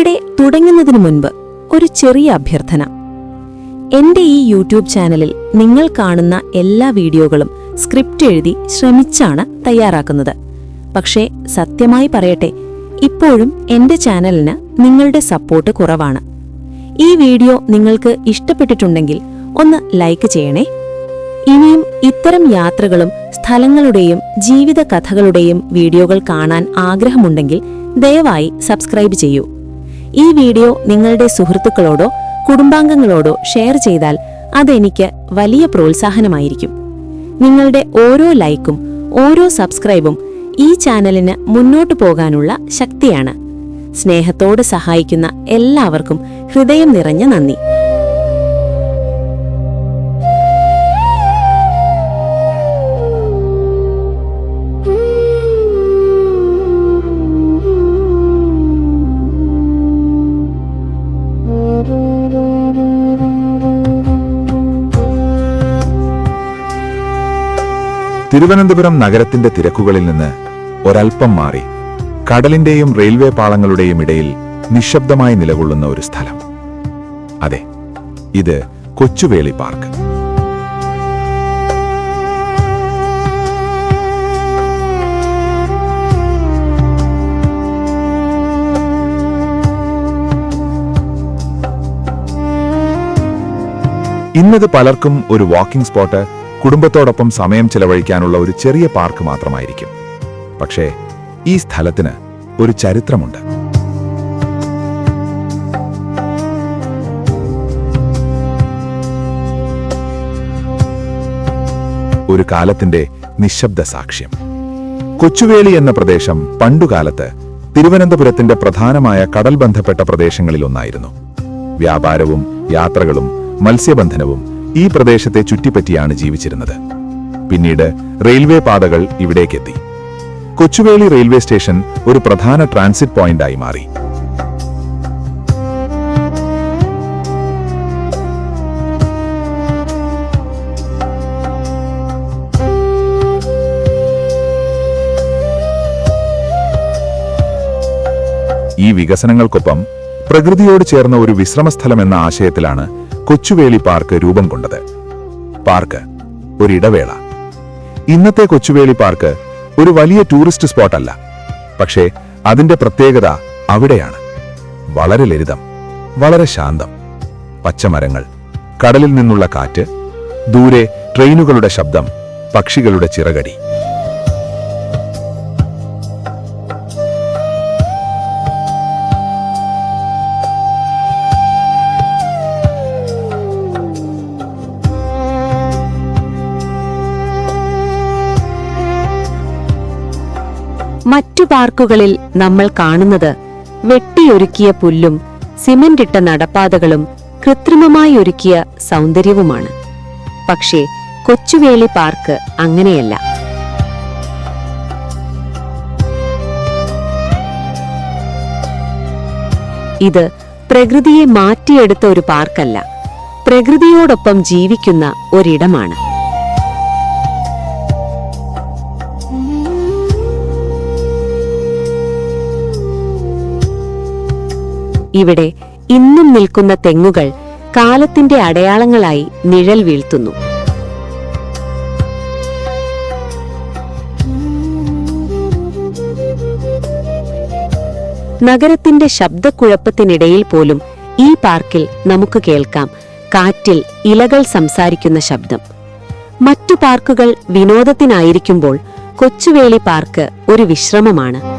ഇവിടെ തുടങ്ങുന്നതിന് മുൻപ് ഒരു ചെറിയ അഭ്യർത്ഥന. എന്റെ ഈ യൂട്യൂബ് ചാനലിൽ നിങ്ങൾ കാണുന്ന എല്ലാ വീഡിയോകളും സ്ക്രിപ്റ്റ് എഴുതി ശ്രമിച്ചാണ് തയ്യാറാക്കുന്നത്. പക്ഷേ സത്യമായി പറയട്ടെ ഇപ്പോഴും എന്റെ ചാനലിന് നിങ്ങളുടെ സപ്പോർട്ട് കുറവാണ്. ഈ വീഡിയോ നിങ്ങൾക്ക് ഇഷ്ടപ്പെട്ടിട്ടുണ്ടെങ്കിൽ ഒന്ന് ലൈക്ക് ചെയ്യണേ. ഇനിയും ഇത്തരം യാത്രകളും സ്ഥലങ്ങളുടെയും ജീവിത കഥകളുടെയും വീഡിയോകൾ കാണാൻ ആഗ്രഹമുണ്ടെങ്കിൽ ദയവായി സബ്സ്ക്രൈബ് ചെയ്യൂ. ഈ വീഡിയോ നിങ്ങളുടെ സുഹൃത്തുക്കളോടോ കുടുംബാംഗങ്ങളോടോ ഷെയർ ചെയ്താൽ അതെനിക്ക് വലിയ പ്രോത്സാഹനമായിരിക്കും. നിങ്ങളുടെ ഓരോ ലൈക്കും ഓരോ സബ്സ്ക്രൈബും ഈ ചാനലിന് മുന്നോട്ടു പോകാനുള്ള ശക്തിയാണ്. സ്നേഹത്തോട് സഹായിക്കുന്ന എല്ലാവർക്കും ഹൃദയം നിറഞ്ഞ നന്ദി. തിരുവനന്തപുരം നഗരത്തിന്റെ തിരക്കുകളിൽ നിന്ന് ഒരൽപ്പം മാറി കടലിന്റെയും റെയിൽവേ പാളങ്ങളുടെയും ഇടയിൽ നിശബ്ദമായി നിലകൊള്ളുന്ന ഒരു സ്ഥലം. അതെ ഇത് കൊച്ചുവേളി പാർക്ക്. ഇന്നത് പലർക്കും ഒരു വാക്കിംഗ് സ്പോട്ട് കുടുംബത്തോടൊപ്പം സമയം ചെലവഴിക്കാനുള്ള ഒരു ചെറിയ പാർക്ക് മാത്രമായിരിക്കും. പക്ഷേ ഈ സ്ഥലത്തിന് ഒരു ചരിത്രമുണ്ട്. ഒരു കാലത്തിന്റെ നിശബ്ദ സാക്ഷ്യം. കൊച്ചുവേളി എന്ന പ്രദേശം പണ്ടുകാലത്ത് തിരുവനന്തപുരത്തിന്റെ പ്രധാനമായ കടൽ ബന്ധപ്പെട്ട പ്രദേശങ്ങളിലൊന്നായിരുന്നു. വ്യാപാരവും യാത്രകളും മത്സ്യബന്ധനവും ഈ പ്രദേശത്തെ ചുറ്റിപ്പറ്റിയാണ് ജീവിച്ചിരുന്നത്. പിന്നീട് റെയിൽവേ പാതകൾ ഇവിടേക്കെത്തി. കൊച്ചുവേളി റെയിൽവേ സ്റ്റേഷൻ ഒരു പ്രധാന ട്രാൻസിറ്റ് പോയിന്റായി മാറി. ഈ വികസനങ്ങൾക്കൊപ്പം പ്രകൃതിയോട് ചേർന്ന ഒരു വിശ്രമസ്ഥലം എന്ന ആശയത്തിലാണ് കൊച്ചുവേളി പാർക്ക് രൂപം കൊണ്ടത്. പാർക്ക് ഒരിടവേള. ഇന്നത്തെ കൊച്ചുവേളി പാർക്ക് ഒരു വലിയ ടൂറിസ്റ്റ് സ്പോട്ടല്ല. പക്ഷേ അതിന്റെ പ്രത്യേകത അവിടെയാണ്. വളരെ ലളിതം വളരെ ശാന്തം. പച്ചമരങ്ങൾ കടലിൽ നിന്നുള്ള കാറ്റ് ദൂരെ ട്രെയിനുകളുടെ ശബ്ദം പക്ഷികളുടെ ചിറകടി. മറ്റു പാർക്കുകളിൽ നമ്മൾ കാണുന്നത് വെട്ടിയൊരുക്കിയ പുല്ലും സിമന്റിട്ട നടപ്പാതകളും കൃത്രിമമായി ഒരുക്കിയ സൗന്ദര്യവുമാണ്. പക്ഷേ കൊച്ചുവേളി പാർക്ക് അങ്ങനെയല്ല. ഇത് പ്രകൃതിയെ മാറ്റിയെടുത്ത ഒരു പാർക്കല്ല. പ്രകൃതിയോടൊപ്പം ജീവിക്കുന്ന ഒരിടമാണ്. ഇവിടെ ഇന്നും നിൽക്കുന്ന തെങ്ങുകൾ കാലത്തിന്റെ അടയാളങ്ങളായി നിഴൽ വീഴ്ത്തുന്നു. നഗരത്തിന്റെ ശബ്ദക്കുഴപ്പത്തിനിടയിൽ പോലും ഈ പാർക്കിൽ നമുക്ക് കേൾക്കാം കാറ്റിൽ ഇലകൾ സംസാരിക്കുന്ന ശബ്ദം. മറ്റു പാർക്കുകൾ വിനോദത്തിനായിരിക്കുമ്പോൾ കൊച്ചുവേളി പാർക്ക് ഒരു വിശ്രമമാണ്.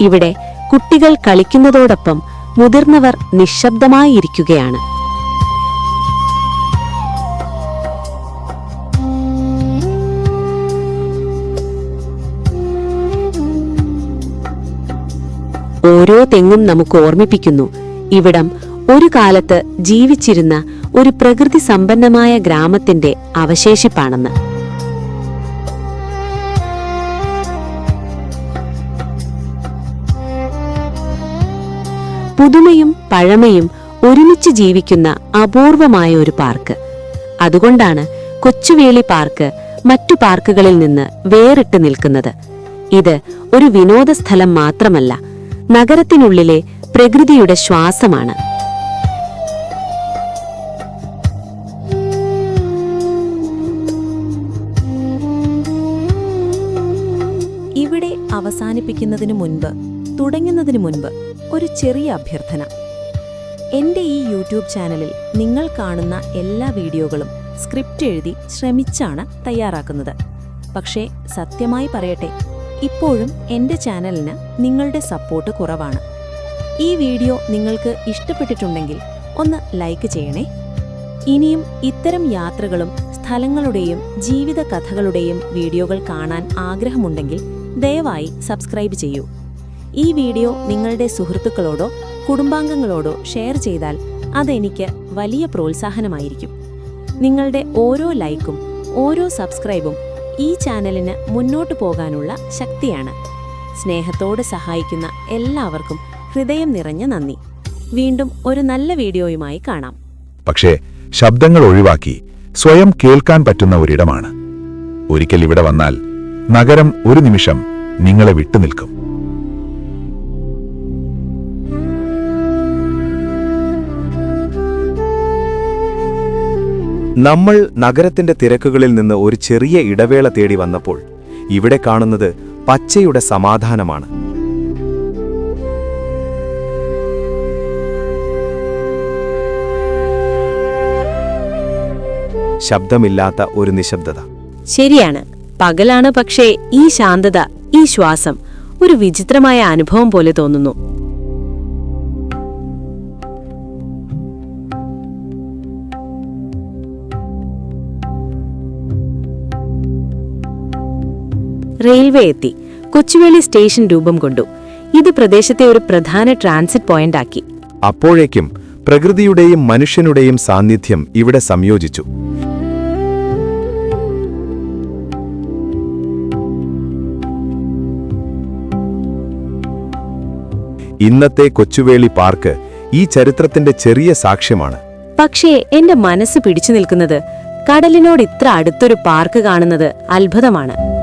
ഇവിടെ കുട്ടികൾ കളിക്കുന്നതോടൊപ്പം മുതിർന്നവർ നിശബ്ദമായിരിക്കുകയാണ് ഓരോ തെങ്ങും നമുക്ക് ഓർമ്മിപ്പിക്കുന്നു. ഇവിടം ഒരു കാലത്ത് ജീവിച്ചിരുന്ന ഒരു പ്രകൃതി സമ്പന്നമായ ഗ്രാമത്തിന്റെ അവശേഷിപ്പാണെന്ന്. പുതുമയും പഴമയും ഒരുമിച്ച് ജീവിക്കുന്ന അപൂർവമായ ഒരു പാർക്ക്. അതുകൊണ്ടാണ് കൊച്ചുവേളി പാർക്ക് മറ്റു പാർക്കുകളിൽ നിന്ന് വേറിട്ട് നിൽക്കുന്നത്. ഇത് ഒരു വിനോദസ്ഥലം മാത്രമല്ല നഗരത്തിനുള്ളിലെ പ്രകൃതിയുടെ ശ്വാസമാണ്. ഇവിടെ അവസാനിപ്പിക്കുന്നതിനു മുൻപ് തുടങ്ങുന്നതിനു മുൻപ് ഒരു ചെറിയ അഭ്യർത്ഥന. എന്റെ ഈ യൂട്യൂബ് ചാനലിൽ നിങ്ങൾ കാണുന്ന എല്ലാ വീഡിയോകളും സ്ക്രിപ്റ്റ് എഴുതി ശ്രമിച്ചാണ് തയ്യാറാക്കുന്നത്. പക്ഷേ സത്യമായി പറയട്ടെ ഇപ്പോഴും എന്റെ ചാനലിന് നിങ്ങളുടെ സപ്പോർട്ട് കുറവാണ്. ഈ വീഡിയോ നിങ്ങൾക്ക് ഇഷ്ടപ്പെട്ടിട്ടുണ്ടെങ്കിൽ ഒന്ന് ലൈക്ക് ചെയ്യണേ. ഇനിയും ഇത്തരം യാത്രകളും സ്ഥലങ്ങളുടെയും ജീവിത കഥകളുടെയും വീഡിയോകൾ കാണാൻ ആഗ്രഹമുണ്ടെങ്കിൽ ദയവായി സബ്സ്ക്രൈബ് ചെയ്യൂ. ഈ വീഡിയോ നിങ്ങളുടെ സുഹൃത്തുക്കളോടോ കുടുംബാംഗങ്ങളോടോ ഷെയർ ചെയ്താൽ അതെനിക്ക് വലിയ പ്രോത്സാഹനമായിരിക്കും. നിങ്ങളുടെ ഓരോ ലൈക്കും ഓരോ സബ്സ്ക്രൈബും ഈ ചാനലിന് മുന്നോട്ടു പോകാനുള്ള ശക്തിയാണ്. സ്നേഹത്തോട് സഹായിക്കുന്ന എല്ലാവർക്കും ഹൃദയം നിറഞ്ഞ നന്ദി. വീണ്ടും ഒരു നല്ല വീഡിയോയുമായി കാണാം. പക്ഷേ ശബ്ദങ്ങൾ ഒഴിവാക്കി സ്വയം കേൾക്കാൻ പറ്റുന്ന ഒരിടമാണ്. ഒരിക്കൽ ഇവിടെ വന്നാൽ നഗരം ഒരു നിമിഷം നിങ്ങളെ വിട്ടുനിൽക്കും. നമ്മൾ നഗരത്തിന്റെ തിരക്കുകളിൽ നിന്ന് ഒരു ചെറിയ ഇടവേള തേടി വന്നപ്പോൾ ഇവിടെ കാണുന്നത് പച്ചയുടെ സമാധാനമാണ്. ശബ്ദമില്ലാത്ത ഒരു നിശബ്ദത. ശരിയാണ്. പകലാണ് പക്ഷേ ഈ ശാന്തത ഈ ശ്വാസം ഒരു വിചിത്രമായ അനുഭവം പോലെ തോന്നുന്നു. റെയിൽവേ എത്തി. കൊച്ചുവേളി സ്റ്റേഷൻ രൂപം കൊണ്ടു. ഇത് പ്രദേശത്തെ ഒരു പ്രധാന ട്രാൻസിറ്റ് പോയിന്റ് ആക്കി അപ്പോഴേക്കും പ്രകൃതിയുടെയും മനുഷ്യനുടെയും സാന്നിധ്യം ഇവിടെ സംയോജിച്ചു. ഇന്നത്തെ കൊച്ചുവേളി പാർക്ക് ഈ ചരിത്രത്തിന്റെ ചെറിയ സാക്ഷ്യമാണ്. പക്ഷേ എന്റെ മനസ്സ് പിടിച്ചു നിൽക്കുന്നത് കടലിനോട് ഇത്ര അടുത്തൊരു പാർക്ക് കാണുന്നത് അത്ഭുതമാണ്.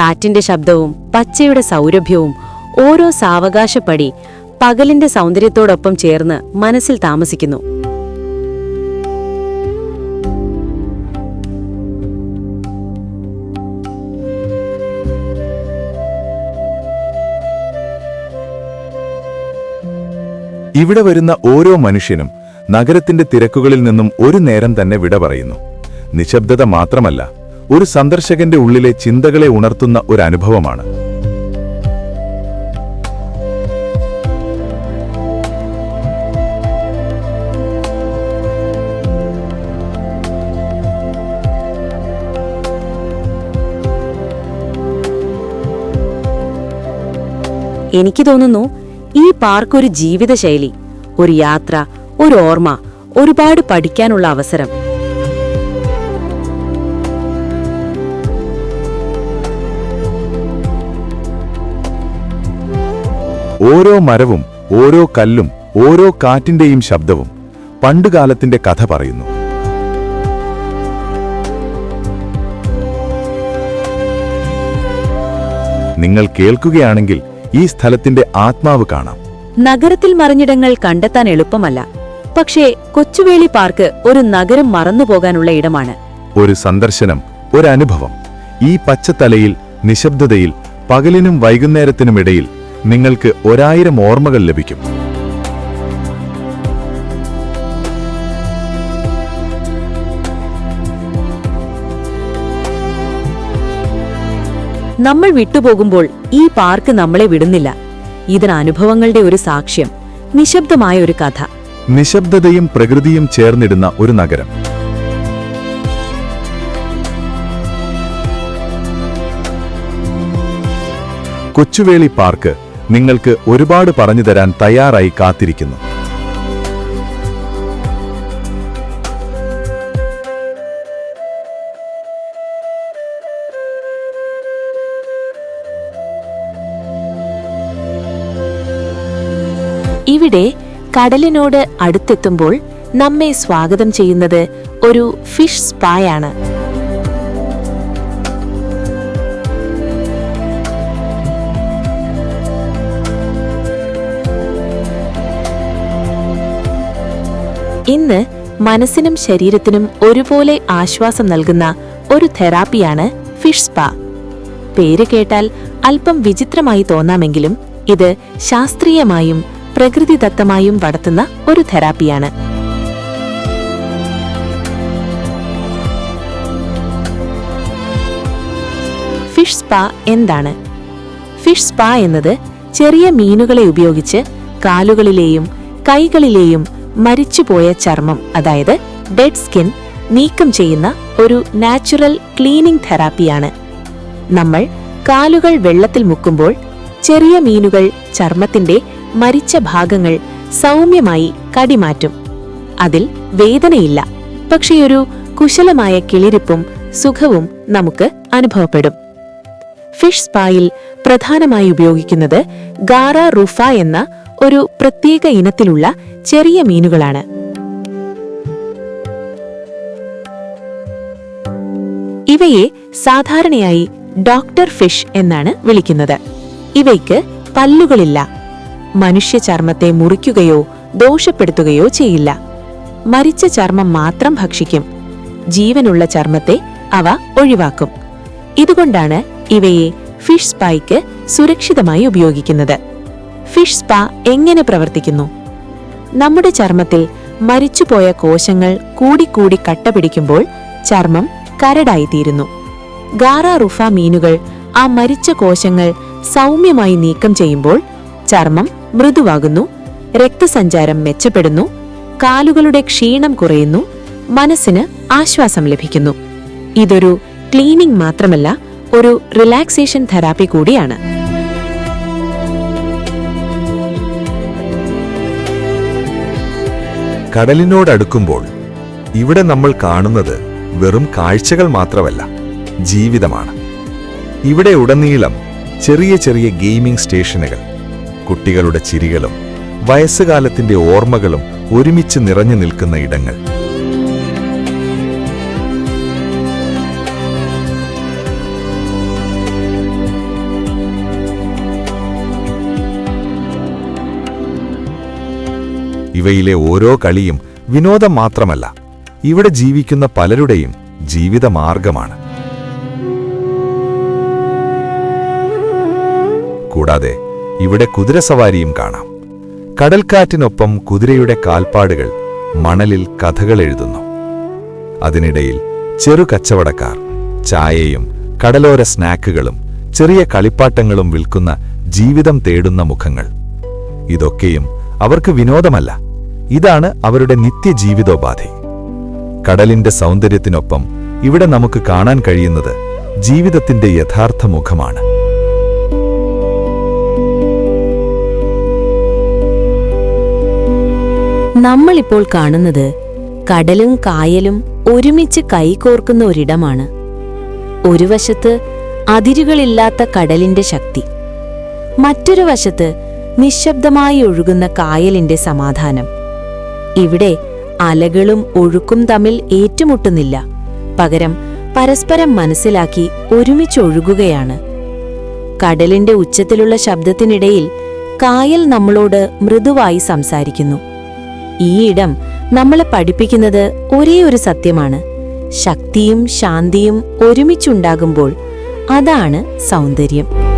കാറ്റിന്റെ ശബ്ദവും പച്ചയുടെ സൗരഭ്യവും ഓരോ സാവകാശപ്പടി പകലിന്റെ സൗന്ദര്യത്തോടൊപ്പം ചേർന്ന് മനസ്സിൽ താമസിക്കുന്നു. ഇവിടെ വരുന്ന ഓരോ മനുഷ്യനും നഗരത്തിന്റെ തിരക്കുകളിൽ നിന്നും ഒരു നേരം തന്നെ വിട പറയുന്നു. നിശബ്ദത മാത്രമല്ല ഒരു സന്ദർശകന്റെ ഉള്ളിലെ ചിന്തകളെ ഉണർത്തുന്ന ഒരു അനുഭവമാണ്. എനിക്ക് തോന്നുന്നു ഈ പാർക്ക് ഒരു ജീവിതശൈലി ഒരു യാത്ര ഒരു ഓർമ്മ ഒരുപാട് പഠിക്കാനുള്ള അവസരം. ഓരോ മരവും ഓരോ കല്ലും ഓരോ കാറ്റിന്റെയും ശബ്ദവും പണ്ടുകാലത്തിന്റെ കഥ പറയുന്നു. നിങ്ങൾ കേൾക്കുകയാണെങ്കിൽ ഈ സ്ഥലത്തിന്റെ ആത്മാവ് കാണാം. നഗരത്തിൽ മറിഞ്ഞിടങ്ങൾ കണ്ടെത്താൻ എളുപ്പമല്ല. പക്ഷേ കൊച്ചുവേളി പാർക്ക് ഒരു നഗരം മറന്നുപോകാനുള്ള ഇടമാണ്. ഒരു സന്ദർശനം ഒരനുഭവം ഈ പച്ചത്തലയിൽ നിശബ്ദതയിൽ പകലിനും വൈകുന്നേരത്തിനുമിടയിൽ നിങ്ങൾക്ക് ഒരായിരം ഓർമ്മകൾ ലഭിക്കും. നമ്മൾ വിട്ടുപോകുമ്പോൾ ഈ പാർക്ക് നമ്മളെ വിടുന്നില്ല. ഇതിന് അനുഭവങ്ങളുടെ ഒരു സാക്ഷ്യം നിശബ്ദമായ ഒരു കഥ. നിശബ്ദതയും പ്രകൃതിയും ചേർന്നിടുന്ന ഒരു നഗരം. കൊച്ചുവേളി പാർക്ക് നിങ്ങൾക്ക് ഒരുപാട് പറഞ്ഞു തരാൻ തയ്യാറായി കാത്തിരിക്കുന്നു. ഇവിടെ കടലിനോട് അടുത്തെത്തുമ്പോൾ നമ്മെ സ്വാഗതം ചെയ്യുന്നത് ഒരു ഫിഷ് സ്പായാണ്. ആണ് ഇന്ന് മനസ്സിനും ശരീരത്തിനും ഒരുപോലെ ആശ്വാസം നൽകുന്ന ഒരു തെറാപ്പിയാണ് ഫിഷ് സ്പാ. പേര് കേട്ടാൽ അല്പം വിചിത്രമായി തോന്നാമെങ്കിലും ഇത് ശാസ്ത്രീയമായും പ്രകൃതിദത്തമായും നടത്തുന്ന ഒരു തെറാപ്പിയാണ്. ഫിഷ് സ്പാ എന്താണ്? ഫിഷ് സ്പാ എന്നത് ചെറിയ മീനുകളെ ഉപയോഗിച്ച് കാലുകളിലെയും കൈകളിലെയും മരിച്ചുപോയ ചർമ്മം അതായത് ഡെഡ് സ്കിൻ നീക്കം ചെയ്യുന്ന ഒരു നാച്ചുറൽ ക്ലീനിംഗ് തെറാപ്പിയാണ്. നമ്മൾ കാലുകൾ വെള്ളത്തിൽ മുക്കുമ്പോൾ ചെറിയ മീനുകൾ ചർമ്മത്തിന്റെ മരിച്ച ഭാഗങ്ങൾ സൗമ്യമായി കടിമാറ്റും. അതിൽ വേദനയില്ല പക്ഷേ ഒരു കുശലമായ കിളിരിപ്പും സുഖവും നമുക്ക് അനുഭവപ്പെടും. ഫിഷ് സ്പായിൽ പ്രധാനമായി ഉപയോഗിക്കുന്നത് ഗാറ റുഫ എന്ന ഒരു പ്രത്യേക ഇനത്തിലുള്ള ചെറിയ മീനുകളാണ്. ഇവയെ സാധാരണയായി ഡോക്ടർ ഫിഷ് എന്നാണ് വിളിക്കുന്നത്. ഇവയ്ക്ക് പല്ലുകളില്ല. മനുഷ്യ ചർമ്മത്തെ മുറിക്കുകയോ ദോഷപ്പെടുത്തുകയോ ചെയ്യില്ല. മരിച്ച ചർമ്മം മാത്രം ഭക്ഷിക്കും. ജീവനുള്ള ചർമ്മത്തെ അവ ഒഴിവാക്കും. ഇതുകൊണ്ടാണ് ഇവയെ ഫിഷ് സ്പൈക്ക് സുരക്ഷിതമായി ഉപയോഗിക്കുന്നത്. ഫിഷ് സ്പാ എങ്ങനെ പ്രവർത്തിക്കുന്നു? നമ്മുടെ ചർമ്മത്തിൽ മരിച്ചുപോയ കോശങ്ങൾ കൂടിക്കൂടി കട്ട പിടിക്കുമ്പോൾ ചർമ്മം കരടായിത്തീരുന്നു. ഗാറ റുഫ മീനുകൾ ആ മരിച്ച കോശങ്ങൾ സൗമ്യമായി നീക്കം ചെയ്യുമ്പോൾ ചർമ്മം മൃദുവാകുന്നു രക്തസഞ്ചാരം മെച്ചപ്പെടുന്നു കാലുകളുടെ ക്ഷീണം കുറയുന്നു മനസ്സിന് ആശ്വാസം ലഭിക്കുന്നു. ഇതൊരു ക്ലീനിംഗ് മാത്രമല്ല ഒരു റിലാക്സേഷൻ തെറാപ്പി കൂടിയാണ്. കടലിനോടടുക്കുമ്പോൾ ഇവിടെ നമ്മൾ കാണുന്നത് വെറും കാഴ്ചകൾ മാത്രമല്ല ജീവിതമാണ്. ഇവിടെ ഉടനീളം ചെറിയ ചെറിയ ഗെയിമിംഗ് സ്റ്റേഷനുകൾ കുട്ടികളുടെ ചിരികളും വയസ്സുകാലത്തിന്റെ ഓർമ്മകളും ഒരുമിച്ച് നിറഞ്ഞു നിൽക്കുന്ന ഇടങ്ങൾ. ഇവയിലെ ഓരോ കളിയും വിനോദം മാത്രമല്ല ഇവിടെ ജീവിക്കുന്ന പലരുടെയും ജീവിതമാർഗമാണ്. കൂടാതെ ഇവിടെ കുതിരസവാരിയും കാണാം. കടൽക്കാറ്റിനൊപ്പം കുതിരയുടെ കാൽപ്പാടുകൾ മണലിൽ കഥകൾ എഴുതുന്നു. അതിനിടയിൽ ചെറു കച്ചവടക്കാർ ചായയും കടലോര സ്നാക്കുകളും ചെറിയ കളിപ്പാട്ടങ്ങളും വിൽക്കുന്ന ജീവിതം തേടുന്ന മുഖങ്ങൾ. ഇതൊക്കെയും അവർക്ക് വിനോദമല്ല ഇതാണ് അവരുടെ നിത്യജീവിതോപാധി. കടലിന്റെ സൗന്ദര്യത്തിനൊപ്പം ഇവിടെ നമുക്ക് കാണാൻ കഴിയുന്നത് ജീവിതത്തിന്റെ യഥാർത്ഥ മുഖമാണ്. നമ്മളിപ്പോൾ കാണുന്നത് കടലും കായലും ഒരുമിച്ച് കൈകോർക്കുന്ന ഒരിടമാണ്. ഒരു വശത്ത് അതിരുകളില്ലാത്ത കടലിന്റെ ശക്തി മറ്റൊരു വശത്ത് നിശബ്ദമായി ഒഴുകുന്ന കായലിന്റെ സമാധാനം. ഇവിടെ അലകളും ഒഴുക്കും തമ്മിൽ ഏറ്റുമുട്ടുന്നില്ല. പകരം പരസ്പരം മനസ്സിലാക്കി ഒരുമിച്ചൊഴുകുകയാണ് കടലിന്റെ ഉച്ചത്തിലുള്ള ശബ്ദത്തിനിടയിൽ കായൽ നമ്മളോട് മൃദുവായി സംസാരിക്കുന്നു. ഈ ഇടം നമ്മളെ പഠിപ്പിക്കുന്നത് ഒരേ ഒരു സത്യമാണ്. ശക്തിയും ശാന്തിയും ഒരുമിച്ചുണ്ടാകുമ്പോൾ അതാണ് സൗന്ദര്യം.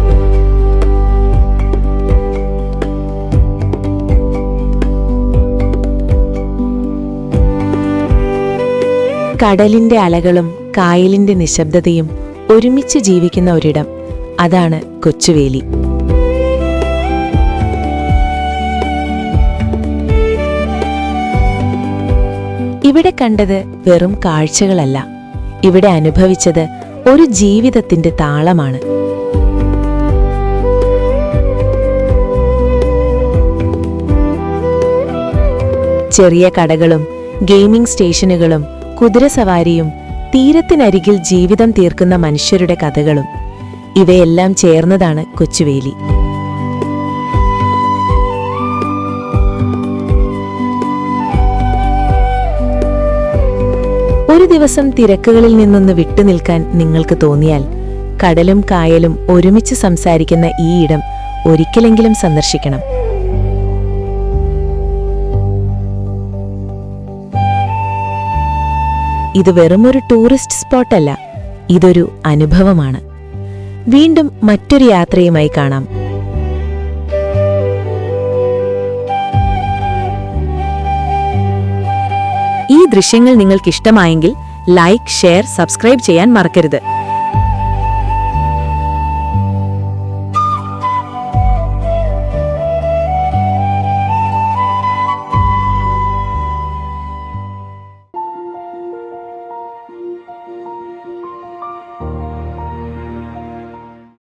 കടലിന്റെ അലകളും കായലിന്റെ നിശബ്ദതയും ഒരുമിച്ച് ജീവിക്കുന്ന ഒരിടം. അതാണ് കൊച്ചുവേലി. ഇവിടെ കണ്ടത് വെറും കാഴ്ചകളല്ല. ഇവിടെ അനുഭവിച്ചത് ഒരു ജീവിതത്തിന്റെ താളമാണ്. ചെറിയ കടകളും ഗെയിമിംഗ് സ്റ്റേഷനുകളും കുതിരസവാരിയും തീരത്തിനരികിൽ ജീവിതം തീർക്കുന്ന മനുഷ്യരുടെ കഥകളും. ഇവയെല്ലാം ചേർന്നതാണ് കൊച്ചുവേലി. ഒരു ദിവസം തിരക്കുകളിൽ നിന്നൊന്ന് വിട്ടുനിൽക്കാൻ നിങ്ങൾക്ക് തോന്നിയാൽ കടലും കായലും ഒരുമിച്ച് സംസാരിക്കുന്ന ഈ ഇടം ഒരിക്കലെങ്കിലും സന്ദർശിക്കണം. ഇത് വെറുമൊരു ടൂറിസ്റ്റ് സ്പോട്ടല്ല ഇതൊരു അനുഭവമാണ്. വീണ്ടും മറ്റൊരു യാത്രയുമായി കാണാം. ഈ ദൃശ്യങ്ങൾ നിങ്ങൾക്കിഷ്ടമായെങ്കിൽ ലൈക്ക് ഷെയർ സബ്സ്ക്രൈബ് ചെയ്യാൻ മറക്കരുത്.